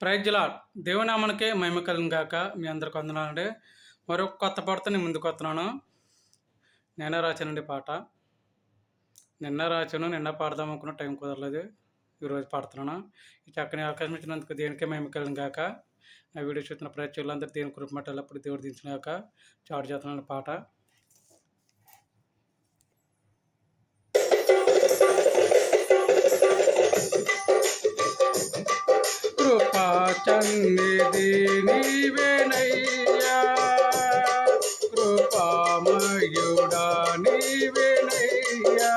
ప్రైజ్లా దేవునామనకే మహిమ కలిగిన గాక మీ అందరికి వందనాలండి. మరొక కొత్త పాటతో నేను ముందుకు వస్తున్నాను. నిన్న రాచానండి పాట. నిన్న రాచాను నిన్న పాడదాం అనుకున్న టైం కుదరలేదు. ఈరోజు పాడుతున్నాను. ఈ చక్కని అవకాశం ఇచ్చినందుకు దేనికే మహిమ కలిగిన గాక. నా వీడియో చూస్తున్న ప్రతి అందరూ దేని కృపమట ఎల్లప్పుడు దేవుడు దించినాక చాటు చేస్తున్నాను పాట. కృపా చన్నిధి నీవేనయ్యా కృపామయుడా నీవేనయ్యా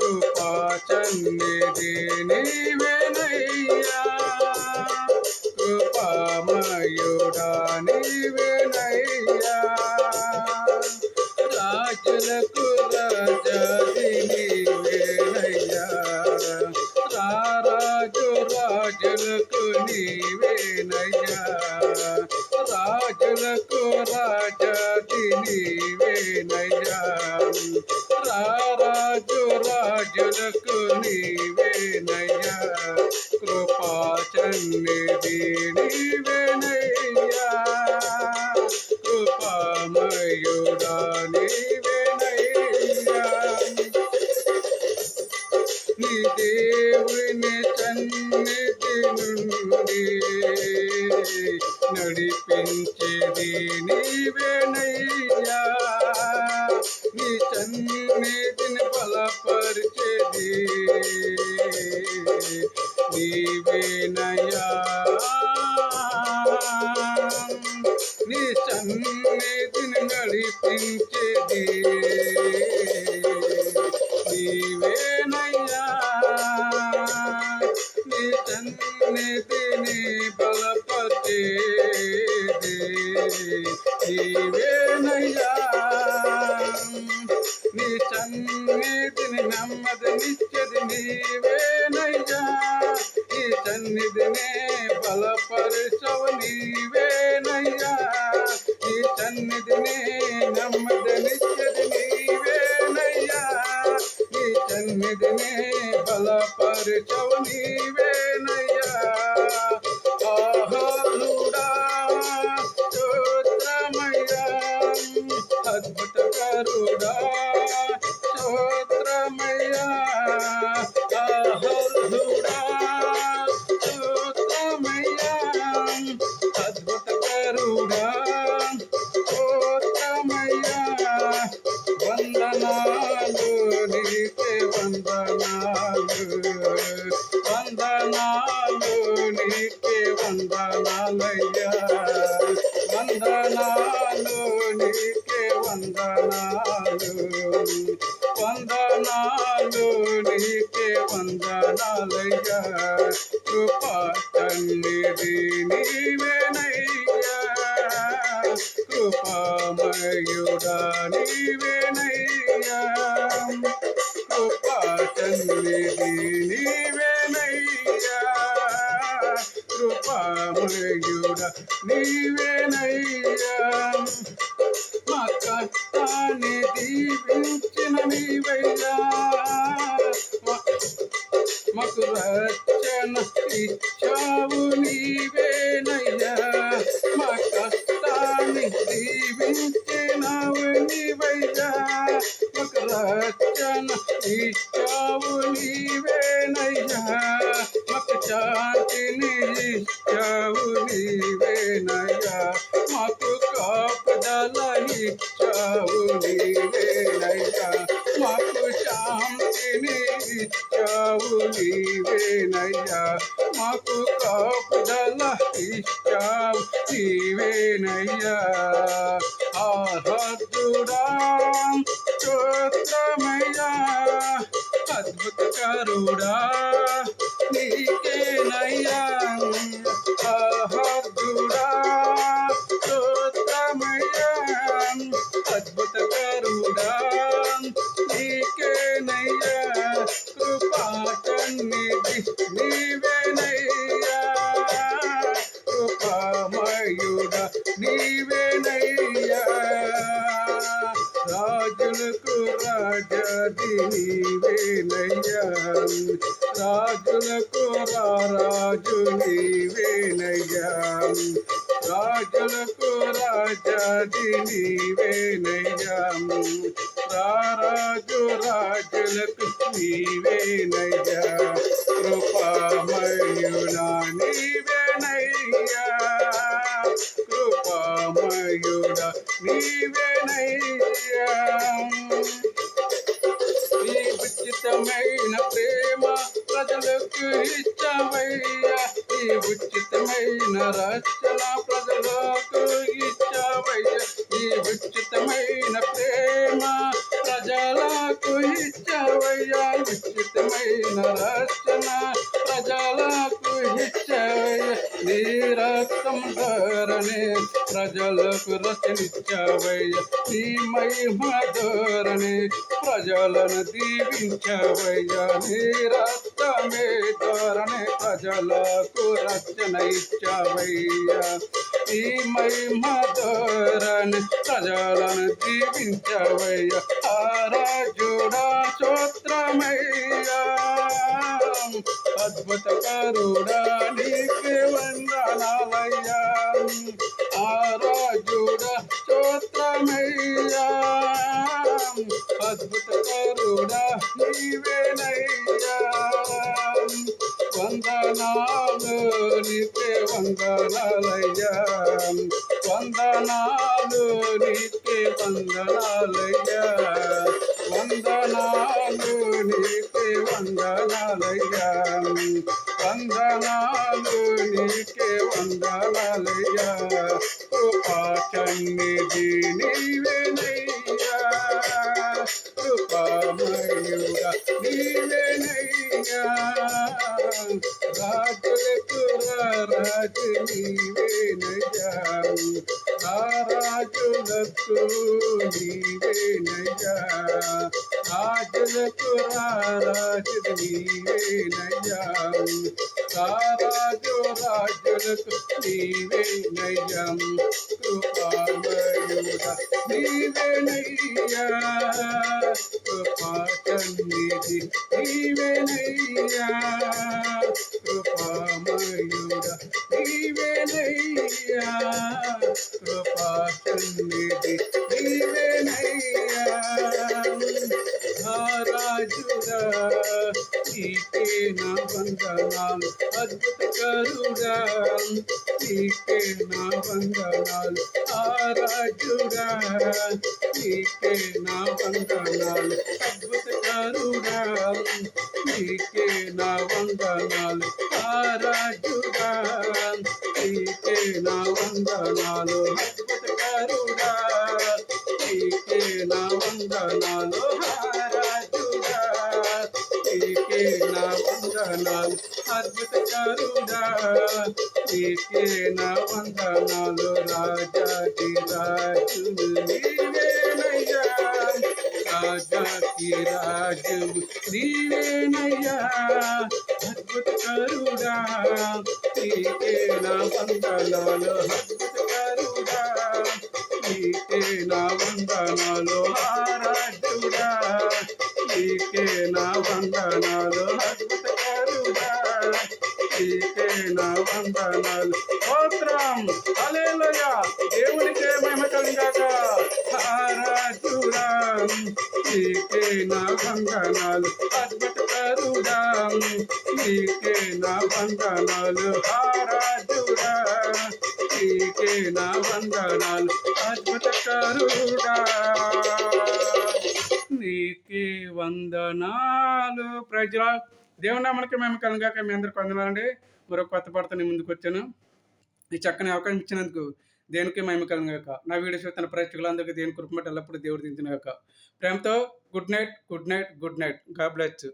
కృపా చన్నిధి నీవేనయ్యా కృపామయుడా నీవేనయ్యా రాజులకు రాజా రాజులకు నీవేనయ్యా. కృపా చన్నిధి నీవేనయ్యా. కృపామయుడా నీవేనయ్యా. నీ దేవుని సన్నిధి నుండి నడిపించేది నీవేనయ్యా. నీ చన్నిధి నీ సన్నిధిని నడిపించేది. నీవేనయ్యా నీ సన్నిధిని బలపరిచేది. నీవేనయ్యా సన్నిధినే నెమ్మదినిచ్చది నీవేనయ్యా. నీ సన్నిధినే బలపరచవు నీవేనయ్యా. ఆహారుడా స్తోత్రమయ్యా. అద్భుతకరుడా స్తోత్రమయ్యా. వందనాలు వందనాలు నీకే వందనాలయ్యా వందనాలు నీకే వందనాలు వందనాలు నీకే వందనాలయ్యా కృపా తండ్రి నీవేనయ్యా కృపామయుడా నీవేనయ్యా కృపా తండ్రి నీవేనయ్యా. కృపామయుడా నీవేనయ్యా. మా కష్టాన్ని దీవించిన నీవయ్యా. మా- మాకు రక్షణ ఇచ్చావు నీవేనయ్యా మా కష్టాన్ని దీవించినావు నీవయ్యా. మాకు రక్షణ ఇచ్చావు నీవేనయ్యా మాకు శాంతిని ఇచ్చావు నీవేనయ్యా మాకు కాపుదల ఇచ్చావు నీవేనయ్యా మాకు శాంతిని ఇచ్చావు నీవేనయ్యా మాకు కాపుదల ఇచ్చావు నీవేనయ్యా. ఆహద్దుడా స్తోత్రమయ్యా అద్భుతకరుడా నీకేనయ్యా ఆహద్దుడా నీవేనయ్యా. రాజులకు రాజాది నీవేనయ్యా. రారాజు రాజులకు నీవేనయ్యా. కృపామయుడా నీవేనయ్యా. కృపామయుడా నీవేనయ్యా. ఉచితమైన రచన ప్రజలకు ఇచ్చవయ్యా. ఈ విచ్చితమైన ప్రజలకు రచనిచ్చవయ్యా నీ మహిమ ధరణి ప్రజలను దీవించవయ్యా నీ రక్తమే ధరణి ప్రజలకు రచన ఇచ్చవయ్యా ఈ మహిమ ధరణి ప్రజలను దీవించవయ్యా ఆరాజుడా స్తోత్రమయ్యా అద్భుత కరుడా నీకే వందనాలయ్యా ఆరాజుడ స్తోత్రమయ్యా. అద్భుత కరుడా నీవేనయ్యా. వందనాలు నిత్య వందనాలయ్యా వందనాలు నిత్య వందనాలయ్యా వందనాలు నిత్య వందనాలయ్యా వందనాలు నీకే వందనాలయ్యా. కృపా చన్నిధి నీవేనయ్యా. కృపామయుడా నీవేనయ్యా. రాజులకు రాజు నీవేనయ్యా రాజులకు నీవేనయ్యా రాజులకు రాజు నీవేనయ్యా రాజు రాజులకు నీవేనయ్యా కృపామయుడా నీవేనయ్యా కృపాచన్నిధి నీవేనయ్యా రాజుడా నీకే నా వందనాలు అద్భుత కరుడా నీకే నా వందనాలు. ఆ రాజుడా నీకే నా వందనాలు అద్భుత కరుడా నీకే నా వందనాలు. ఆ రాజుడా నీకే నా వందనాలు అద్భుత కరుడా నీకే నా వందనాలు. ఆరాజుడా నా వందనాలు అద్భుత కరుడా నీకే నా వందనాలు రాజాకి రాజు నీవేనయ్యా. రాజాకి రాజు నీవేనయ్యా. అద్భుత కరుడా నీకే నా వందనాలు అద్భుత కరుడా నీకే నా వందనాలు నీకే నా వందనాలు. అద్భుత కరుడా నీకే నా వందనాలు. ఆరాజుడా నీకే నా వందనాలు. అద్భుత కరుడా నీకే వందనాలు. ప్రజల దేవుని నామనికి మేము కనుగాక మీ అందరికి వందనాలండి. మరో కొత్త పడతని ముందుకు వచ్చాను. ఈ చక్కని అవకాశం ఇచ్చినందుకు దేనికి మేము కలుగాక నా వీడియో తన ప్రేక్షకులందరికీ దేని కృపమట ఎల్లప్పుడూ దేవుడు దించిన ప్రేమతో good night good night good night. God bless